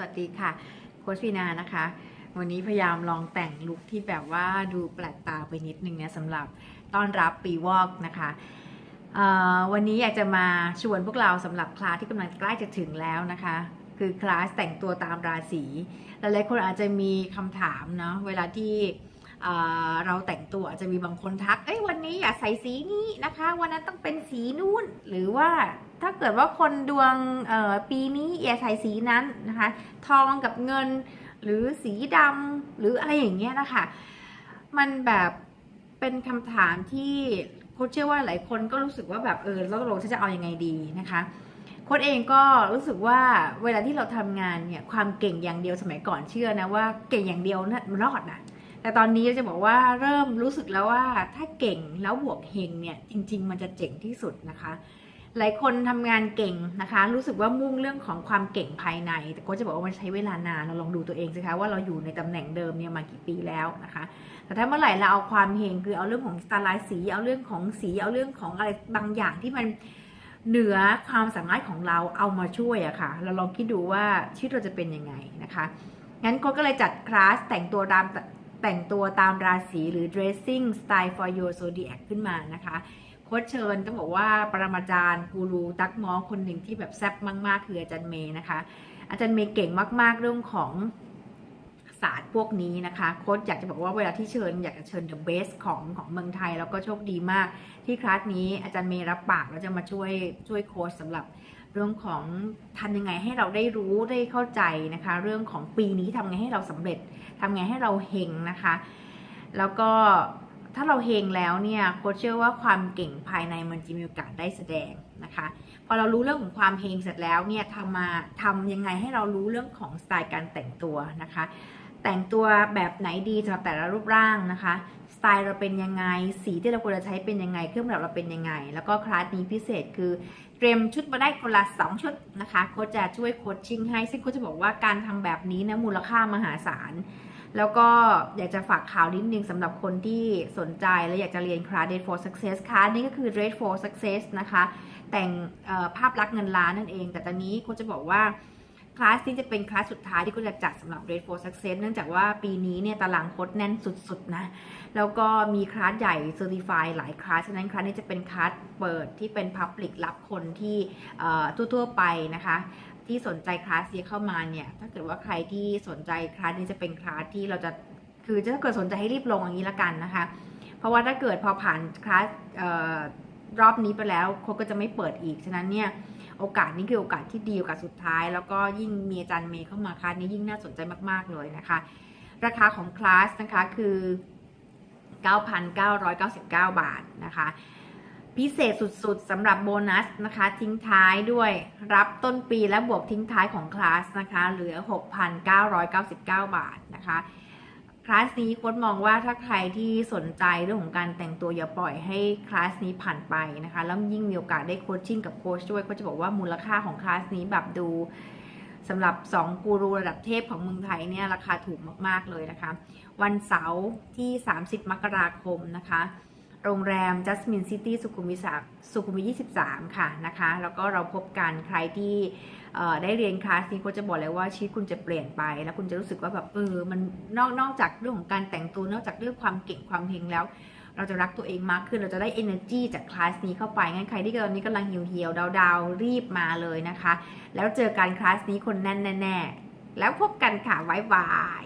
สวัสดีค่ะโค้ชฟีนานะคะ วันนี้พยายามลองแต่งลุคที่แบบว่าดูแปลกตาไปนิดนึงเนี่ยสำหรับต้อนรับปีวอกนะคะวันนี้อยากจะมาชวนพวกเราสำหรับคลาสที่กำลังใกล้จะถึงแล้วนะคะ คือคลาสแต่งตัวตามราศีหลายๆคนอาจจะมีคำถามเนาะเวลาที่ เราแต่งตัวอาจจะมีบางคนทัก เอ้ยวันนี้อย่าใส่สีนี้นะคะ วันนั้นต้องเป็นสีนู้นหรือว่าถ้าเกิดว่าคนดวงปีนี้อย่าใส่สีนั้นนะคะ ทองกับเงิน หรือสีดำหรืออะไรอย่างเงี้ยนะคะ มันแบบเป็นคำถามที่โค้ชเชื่อว่าหลายคนก็รู้สึกว่าแบบเออแล้วเราจะเอาอยัางไงดีนะคะโค้ชเองก็รู้สึกว่าเวลาที่เราทำงานเนี่ยความเก่งอย่างเดียวสมัยก่อนเชื่อนะว่าเก่งอย่างเดียวนะมันรอดนะ แต่ตอนนี้จะบอกว่าเริ่มรู้สึกแล้วว่าถ้าเก่งแล้วบวกเฮงเนี่ยจริง ๆ มันจะเจ๋งที่สุดนะคะ หลายคนทำงานเก่งนะคะ รู้สึกว่ามุ่งเรื่องของความเก่งภายใน แต่ก็จะบอกว่ามันใช้เวลานานเราลองดูตัวเองสิคะว่าเราอยู่ในตำแหน่งเดิมเนี่ยมากี่ปีแล้วนะคะ แต่ถ้าเมื่อไหร่เราเอาความเฮงคือเอาเรื่องของสไตล์สีเอาเรื่องของสีเอาเรื่องของอะไรบางอย่างที่มันเหนือความสามารถของเราเอามาช่วยอะค่ะ เราลองคิดดูว่าชีวิตเราจะเป็นยังไงนะคะงั้นโค้ชก็เลยจัดคลาสแต่งตัวตาม แต่งตัวตามราศีหรือ dressing style for your zodiac ขึ้นมานะคะโค้ชเชิญต้องบอกว่าปรมาจารย์กูรูตักมอคนหนึ่งที่แบบแซ่บมากๆ คืออาจารย์เมย์นะคะ อาจารย์เมย์เก่งมากๆเรื่องของศาสตร์พวกนี้นะคะโค้ชอยากจะบอกว่าเวลาที่เชิญอยากจะเชิญ the best ของของเมืองไทย แล้วก็โชคดีมากที่คลาสนี้อาจารย์เมย์รับปากแล้วจะมาช่วยช่วยโค้ชสำหรับ รื่องของทำยังไงให้เราได้รู้ได้เข้าใจนะคะ เรื่องของปีนี้ทำไงให้เราสำเร็จทำไงให้เราเฮงนะคะ แล้วก็ถ้าเราเฮงแล้วเนี่ยโค้ชเชื่อว่าความเก่งภายในมันจะมีโอกาสได้แสดงนะคะ พอเรารู้เรื่องของความเฮงเสร็จแล้วเนี่ยทำมาทำยังไงให้เรารู้เรื่องของสไตล์การแต่งตัวนะคะ แต่งตัวแบบไหนดีสำหรับแต่ละรูปร่างนะคะ สไตล์เราเป็นยังไง สีที่เราควรจะใช้เป็นยังไง เครื่องประดับเราเป็นยังไง แล้วก็คลาสนี้พิเศษคือเตรียมชุดมาได้คนละ2ชุดนะคะโค้ชจะช่วยโค้ชชิ่งให้ ซึ่งโค้ชจะบอกว่าการทำแบบนี้นะมูลค่ามหาศาล แล้วก็อยากจะฝากข่าวนิดนึงสำหรับคนที่สนใจและอยากจะเรียนคลาส Date for Success คลาสนี้ก็คือ Date for Success นะคะ แต่งภาพลักษณ์เงินล้านนั่นเอง แต่ตอนนี้โค้ชจะบอกว่า คลาสนี้จะเป็นคลาสสุดท้ายที่ค้ชจะจัดสำหรับ Date for Success เนื่องจากว่าปีนี้เนี่ยตารางโค้ชแน่นสุดๆนะ แล้วก็มีคลาสใหญ่ Certify หลายคลาส ฉะนั้นคลาสนี้จะเป็นคลาสเปิดที่เป็น Public รับคนที่เอ่อทั่วๆไปนะคะที่สนใจคลาสนี้เข้ามาเนี่ย ถ้าเกิดว่าใครที่สนใจคลาสนี้จะเป็นคลาสที่เราจะคือถ้าเกิดสนใจให้รีบลงอย่างนี้ละกันนะคะ เพราะว่าถ้าเกิดพอผ่านคลาสเอ่อ รอบนี้ไปแล้วโค้ชก็จะไม่เปิดอีก ฉะนั้นเนี่ยโอกาสนี้คือโอกาสที่ดีโอกาสสุดท้าย แล้วก็ยิ่งมีอาจารย์เมย์เข้ามาคลาสนี้ยิ่งน่าสนใจมากๆเลยนะคะ ราคาของคลาสนะคะคือ 9,999 บาทนะคะ พิเศษสุดๆสำหรับโบนัสนะคะ ทิ้งท้ายด้วยรับต้นปีและบวกทิ้งท้ายของคลาสนะคะ เหลือ 6,999 บาทนะคะ ลาสนี้โค้ดมองว่าถ้าใครที่สนใจเรื่องของการแต่งตัวอย่าปล่อยให้คลาสนี้ผ่านไปนะคะ แล้วยิ่งมีโอกาสได้โคชชิ่งกับโค้ชด้วยก็จะบอกว่ามูลค่าของคลาสนี้แบบดูสำหรับ 2 กูรูระดับเทพของเมืองไทยเนี่ยราคาถูกมาก ๆ เลยนะคะ วันเสาร์ที่ 30 มกราคมนะคะ โรงแรม Jasmine City สุขุมวิทสุขุมวิท23 ค่ะนะคะ แล้วก็เราพบกันใครที่ได้เรียนคลาสนี้ก็จะบอกเลยว่าชีวิตคุณจะเปลี่ยนไป แล้วคุณจะรู้สึกว่าแบบเออมันนอกนอกจากเรื่องของการแต่งตัวนอกจากเรื่องความเก่งความเฮงแล้ว เราจะรักตัวเองมากขึ้นเราจะได้ energy จากคลาสนี้เข้าไปงั้นใครที่ตอนนี้กำลังเหี่ยวเหี่ยวๆดาวๆรีบมาเลยนะคะ แล้วเจอการคลาสนี้คนแน่นแน่แล้วพบกันค่ะบ๊ายบาย